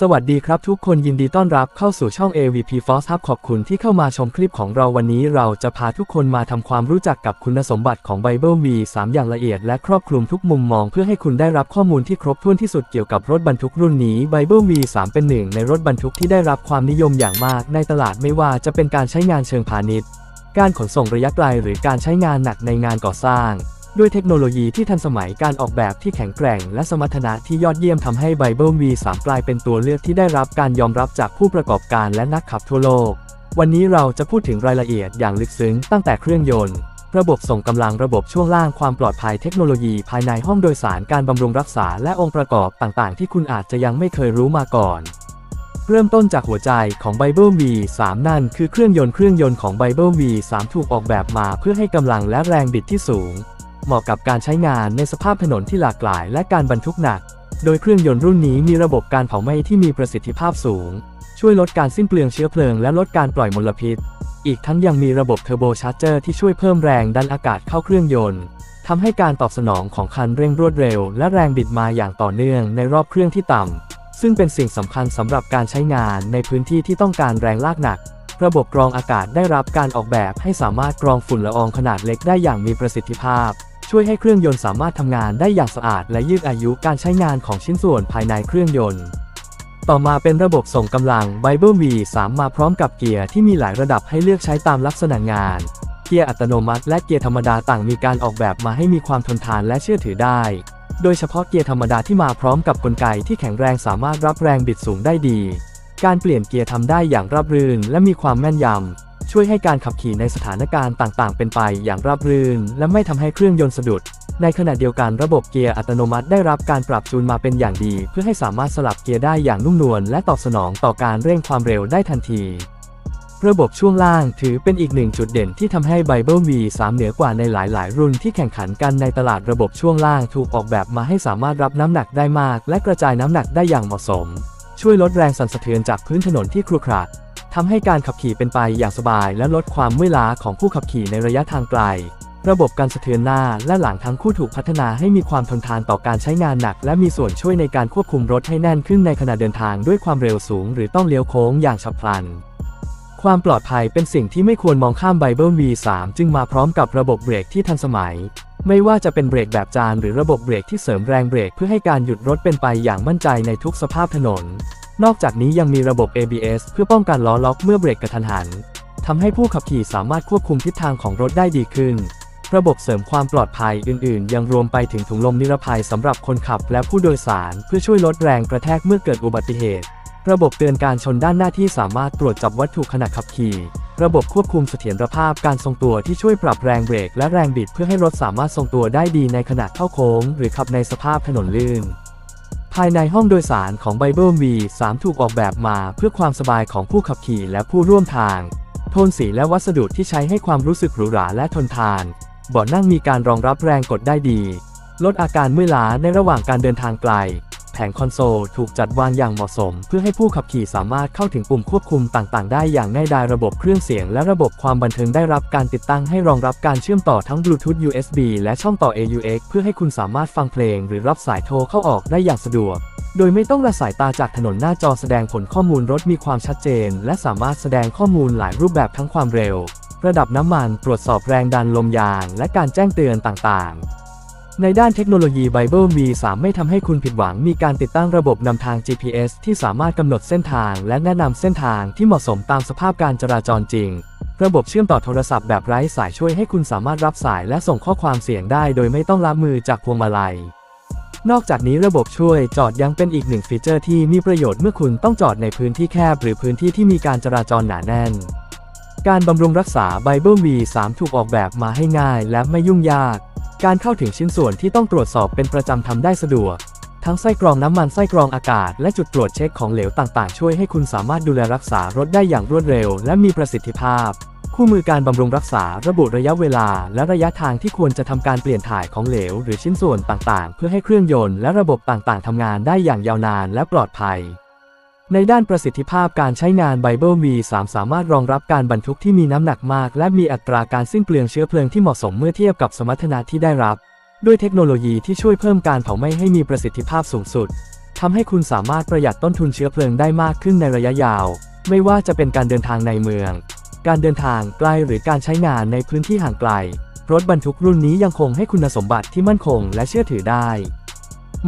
สวัสดีครับทุกคนยินดีต้อนรับเข้าสู่ช่อง AVP Force Hub ขอบคุณที่เข้ามาชมคลิปของเราวันนี้เราจะพาทุกคนมาทำความรู้จักกับคุณสมบัติของ Bible V 3อย่างละเอียดและครอบคลุมทุกมุมมองเพื่อให้คุณได้รับข้อมูลที่ครบถ้วนที่สุดเกี่ยวกับรถบรรทุกรุ่นนี้ Bible V 3เป็นหนึ่งในรถบรรทุกที่ได้รับความนิยมอย่างมากในตลาดไม่ว่าจะเป็นการใช้งานเชิงพาณิชย์ การขนส่งระยะไกลหรือการใช้งานหนักในงานก่อสร้าง ด้วยเทคโนโลยีที่ทันสมัยการออกแบบที่แข็งแกร่ง และสมรรถนะที่ยอดเยี่ยมทำให้ Bible V3 กลายเป็นตัวเลือกที่ได้รับการยอมรับจากผู้ประกอบการและนักขับทั่วโลก วันนี้เราจะพูดถึงรายละเอียดอย่างลึกซึ้งตั้งแต่เครื่องยนต์ ระบบส่งกำลังระบบช่วงล่างความปลอดภัยเทคโนโลยีภายในห้องโดยสารการบำรุงรักษาและองค์ประกอบต่างๆ ที่คุณอาจจะยังไม่เคยรู้มาก่อนเริ่มต้นจากหัวใจของ Bible V3 นั่นคือเครื่องยนต์เครื่องยนต์ของ Bible V3 ถูกออกแบบมาเพื่อให้กำลังและแรงบิดที่สูง เหมาะกับการใช้งานในสภาพถนนที่หลากหลายและการบรรทุกหนัก โดยเครื่องยนต์รุ่นนี้มีระบบการเผาไหม้ที่มีประสิทธิภาพสูง ช่วยลดการสิ้นเปลืองเชื้อเพลิงและลดการปล่อยมลพิษ อีกทั้งยังมีระบบเทอร์โบชาร์เจอร์ที่ช่วยเพิ่มแรงดันอากาศเข้าเครื่องยนต์ทำให้การตอบสนองของคันเร่งรวดเร็ว และแรงบิดมาอย่างต่อเนื่องในรอบเครื่องที่ต่ำซึ่งเป็นสิ่งสำคัญสำหรับการใช้งานในพื้นที่ที่ต้องการแรงลากหนักระบบกรองอากาศได้รับการออกแบบให้สามารถกรองฝุ่นละอองขนาดเล็กได้อย่างมีประสิทธิภาพ ช่วยให้เครื่องยนต์สามารถทำงานได้อย่างสะอาดและยืดอายุการใช้งานของชิ้นส่วนภายในเครื่องยนต์ ต่อมาเป็นระบบส่งกำลัง Bible V3 มาพร้อมกับเกียร์ที่มีหลายระดับให้เลือกใช้ตามลักษณะงาน เกียร์อัตโนมัติและเกียร์ธรรมดาต่างมีการออกแบบมาให้มีความทนทานและเชื่อถือได้ โดยเฉพาะเกียร์ธรรมดาที่มาพร้อมกับกลไกที่แข็งแรงสามารถรับแรงบิดสูงได้ดี การเปลี่ยนเกียร์ทำได้อย่างราบรื่นและมีความแม่นยำ ช่วยให้การขับขี่ในสถานการณ์ต่างๆ เป็นไปอย่างราบรื่น และไม่ทำให้เครื่องยนต์สะดุด ในขณะเดียวกันระบบเกียร์อัตโนมัติได้รับการปรับจูนมาเป็นอย่างดี เพื่อให้สามารถสลับเกียร์ได้อย่างนุ่มนวลและตอบสนองต่อการเร่งความเร็วได้ทันที ระบบช่วงล่างถือเป็นอีกหนึ่งจุดเด่นที่ทำให้ Bible V3 เหนือกว่าในหลายๆ รุ่นที่แข่งขันกันในตลาดระบบช่วงล่างถูกออกแบบมาให้สามารถรับน้ำหนักได้มาก และกระจายน้ำหนักได้อย่างเหมาะสม ช่วยลดแรงสั่นสะเทือนจากพื้นถนนที่ครุขระ ทำให้การขับขี่เป็นไปอย่างสบายและลดความเมื่อยล้าของผู้ขับขี่ในระยะทางไกล ระบบการสะเทือนหน้าและหลังทั้งคู่ถูกพัฒนาให้มีความทนทานต่อการใช้งานหนัก และมีส่วนช่วยในการควบคุมรถให้แน่นขึ้นในขณะเดินทางด้วยความเร็วสูง หรือต้องเลี้ยวโค้งอย่างฉับพลัน ความปลอดภัยเป็นสิ่งที่ไม่ควรมองข้าม Bible V3 จึงมาพร้อมกับระบบเบรกที่ทันสมัยไม่ว่าจะเป็นเบรกแบบจานหรือระบบเบรกที่เสริมแรงเบรกเพื่อให้การหยุดรถเป็นไปอย่างมั่นใจในทุกสภาพถนน นอกจากนี้ยังมีระบบ ABS เพื่อป้องกันล้อล็อกเมื่อเบรกกระทันหันทำให้ผู้ขับขี่สามารถควบคุมทิศทางของรถได้ดีขึ้น ระบบเสริมความปลอดภัยอื่น ๆ ยังรวมไปถึงถุงลมนิรภัยสำหรับคนขับและผู้โดยสารเพื่อช่วยลดแรงกระแทกเมื่อเกิดอุบัติเหตุ ระบบเตือนการชนด้านหน้าที่สามารถตรวจจับวัตถุขณะขับขี่ ระบบควบคุมเสถียรภาพการทรงตัวที่ช่วยปรับแรงเบรกและแรงบิดเพื่อให้รถสามารถทรงตัวได้ดีในขณะเข้าโค้ง หรือขับในสภาพถนนลื่น ภายในห้องโดยสารของ Bible V3 ถูกออกแบบมาเพื่อความสบายของผู้ขับขี่และผู้ร่วมทาง โทนสีและวัสดุที่ใช้ให้ความรู้สึกหรูหราและทนทาน เบาะนั่งมีการรองรับแรงกดได้ดี ลดอาการเมื่อยล้าในระหว่างการเดินทางไกล แผงคอนโซลถูกจัดวางอย่างเหมาะสม เพื่อให้ผู้ขับขี่สามารถเข้าถึงปุ่มควบคุมต่างๆ ได้อย่างง่ายดายระบบเครื่องเสียงและระบบความบันเทิงได้รับการติดตั้งให้รองรับการเชื่อมต่อทั้ง Bluetooth USB และช่องต่อ AUX เพื่อให้คุณสามารถฟังเพลง หรือรับสายโทรเข้าออกได้อย่างสะดวกโดยไม่ต้องละสายตาจากถนนหน้าจอแสดงผลข้อมูลรถมีความชัดเจน และสามารถแสดงข้อมูลหลายรูปแบบทั้งความเร็ว ระดับน้ำมัน ตรวจสอบแรงดันลมยาง และการแจ้งเตือนต่างๆ ในด้านเทคโนโลยี Bible V3 ไม่ทำให้คุณผิดหวังมีการติดตั้งระบบนำทาง GPS ที่สามารถกำหนดเส้นทาง และแนะนำเส้นทางที่เหมาะสมตามสภาพการจราจรจริง ระบบเชื่อมต่อโทรศัพท์แบบไร้สายช่วยให้คุณสามารถรับสายและส่งข้อความเสียงได้ โดยไม่ต้องละมือจากพวงมาลัย นอกจากนี้ระบบช่วยจอดยังเป็นอีกหนึ่งฟีเจอร์ที่มีประโยชน์เมื่อคุณต้องจอดในพื้นที่แคบหรือพื้นที่ที่มีการจราจรหนาแน่น การบำรุงรักษา Bible V3 ถูกออกแบบมาให้ง่ายและไม่ยุ่งยาก การเข้าถึงชิ้นส่วนที่ต้องตรวจสอบเป็นประจำทำได้สะดวก ทั้งไส้กรองน้ำมันไส้กรองอากาศ และจุดตรวจเช็คของเหลวต่างๆ ช่วยให้คุณสามารถดูแลรักษารถได้อย่างรวดเร็ว และมีประสิทธิภาพ คู่มือการบำรุงรักษาระบุระยะเวลา และระยะทางที่ควรจะทำการเปลี่ยนถ่ายของเหลว หรือชิ้นส่วนต่างๆ เพื่อให้เครื่องยนต์และระบบต่างๆทำงานได้อย่างยาวนานและปลอดภัย ในด้านประสิทธิภาพการใช้งาน Bible V3 สามารถรองรับการบรรทุกที่มีน้ำหนักมาก และมีอัตราการสิ้นเปลืองเชื้อเพลิงที่เหมาะสมเมื่อเทียบกับสมรรถนะที่ได้รับ ด้วยเทคโนโลยีที่ช่วยเพิ่มการเผาไหม้ให้มีประสิทธิภาพสูงสุดทำให้คุณสามารถประหยัดต้นทุนเชื้อเพลิงได้มากขึ้นในระยะยาว ไม่ว่าจะเป็นการเดินทางในเมือง การเดินทางไกลหรือการใช้งานในพื้นที่ห่างไกล รถบรรทุกรุ่นนี้ยังคงให้คุณสมบัติที่มั่นคงและเชื่อถือได้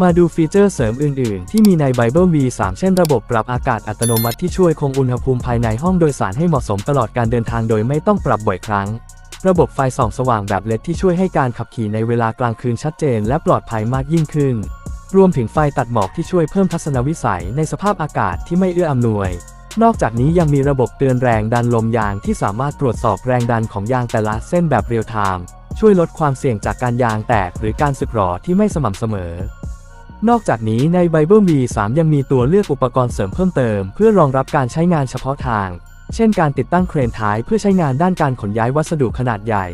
มาดูฟีเจอร์เสริมอื่น ๆ ที่มีใน Bible V3 เช่นระบบปรับอากาศอัตโนมัติที่ช่วยคงอุณหภูมิภายในห้องโดยสารให้เหมาะสมตลอดการเดินทางโดยไม่ต้องปรับบ่อยครั้ง ระบบไฟส่องสว่างแบบเลดที่ช่วยให้การขับขี่ในเวลากลางคืนชัดเจนและปลอดภัยมากยิ่งขึ้น รวมถึงไฟตัดหมอกที่ช่วยเพิ่มทัศนวิสัยในสภาพอากาศที่ไม่เอื้ออำนวย นอกจากนี้ยังมีระบบเตือนแรงดันลมยางที่สามารถตรวจสอบแรงดันของยางแต่ละเส้นแบบเรียลไทม์ช่วยลดความเสี่ยงจากการยางแตกหรือการสึกหรอที่ไม่สม่ำเสมอ นอกจากนี้ใน Bible V3 ยังมีตัวเลือกอุปกรณ์เสริมเพิ่มเติม เพื่อรองรับการใช้งานเฉพาะทาง เช่นการติดตั้งเครนท้ายเพื่อใช้งานด้านการขนย้ายวัสดุขนาดใหญ่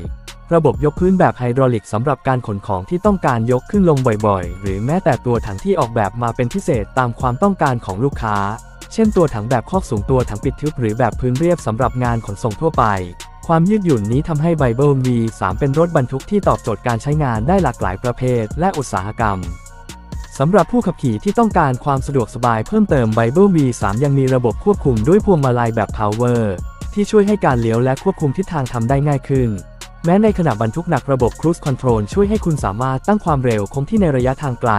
ระบบยกพื้นแบบไฮดรอลิกสำหรับการขนของที่ต้องการยกขึ้นลงบ่อยๆ หรือแม้แต่ตัวถังที่ออกแบบมาเป็นพิเศษตามความต้องการของลูกค้า เช่นตัวถังแบบคอกสูงตัวถังปิดทึบหรือแบบพื้นเรียบสำหรับงานขนส่งทั่วไป ความยืดหยุ่นนี้ทำให้ Bible V3 เป็นรถบรรทุกที่ตอบโจทย์การใช้งานได้หลากหลายประเภท และอุตสาหกรรม สำหรับผู้ขับขี่ที่ต้องการความสะดวกสบายเพิ่มเติม Bible V3 ยังมีระบบควบคุมด้วยพวงมาลัยแบบ Power ที่ช่วยให้การเลี้ยวและควบคุมทิศทางทำได้ง่ายขึ้น แม้ในขณะบรรทุกหนักระบบ Cruise Control ช่วยให้คุณสามารถตั้งความเร็วคงที่ในระยะทางไกล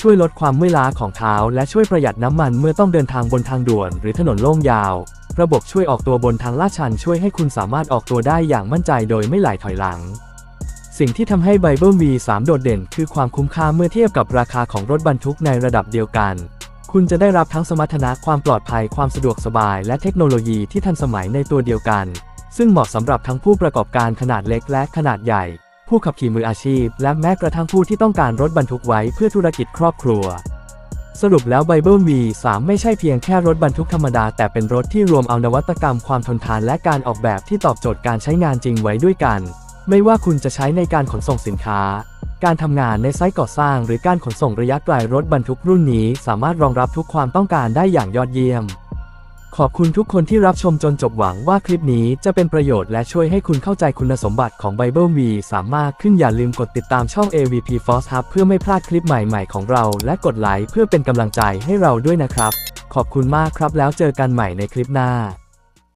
ช่วยลดความเมื่อยล้าของเท้า และช่วยประหยัดน้ำมันเมื่อต้องเดินทางบนทางด่วน หรือถนนโล่งยาว ระบบช่วยออกตัวบนทางลาดชันช่วยให้คุณสามารถออกตัวได้อย่างมั่นใจโดยไม่ไหลถอยหลัง สิ่งที่ทำให้ Bible V3 โดดเด่น คือความคุ้มค่าเมื่อเทียบกับราคาของรถบรรทุกในระดับเดียวกัน คุณจะได้รับทั้งสมรรถนะความปลอดภัยความสะดวกสบาย และเทคโนโลยีที่ทันสมัยในตัวเดียวกัน ซึ่งเหมาะสำหรับทั้งผู้ประกอบการขนาดเล็กและขนาดใหญ่ ผู้ขับขี่มืออาชีพ และแม้กระทั่งผู้ที่ต้องการรถบรรทุกไว้เพื่อธุรกิจครอบครัว สรุปแล้ว Bible V3 ไม่ใช่เพียงแค่รถบรรทุกธรรมดา แต่เป็นรถที่รวมเอานวัตกรรมความทนทานและการออกแบบที่ตอบโจทย์การใช้งานจริงไว้ด้วยกัน ไม่ว่าคุณจะใช้ในการขนส่งสินค้า การทำงานในไซต์ก่อสร้างหรือการขนส่งระยะไกลรถบรรทุกรุ่นนี้ สามารถรองรับทุกความต้องการได้อย่างยอดเยี่ยม ขอบคุณทุกคนที่รับชมจนจบหวังว่าคลิปนี้จะเป็นประโยชน์และช่วยให้คุณเข้าใจคุณสมบัติของ Bible V สามารถขึ้นอย่าลืมกดติดตามช่อง AVP Force Hub เพื่อไม่พลาดคลิปใหม่ๆของเรา และกดไลค์เพื่อเป็นกำลังใจให้เราด้วยนะครับ ขอบคุณมากครับแล้วเจอกันใหม่ในคลิปหน้า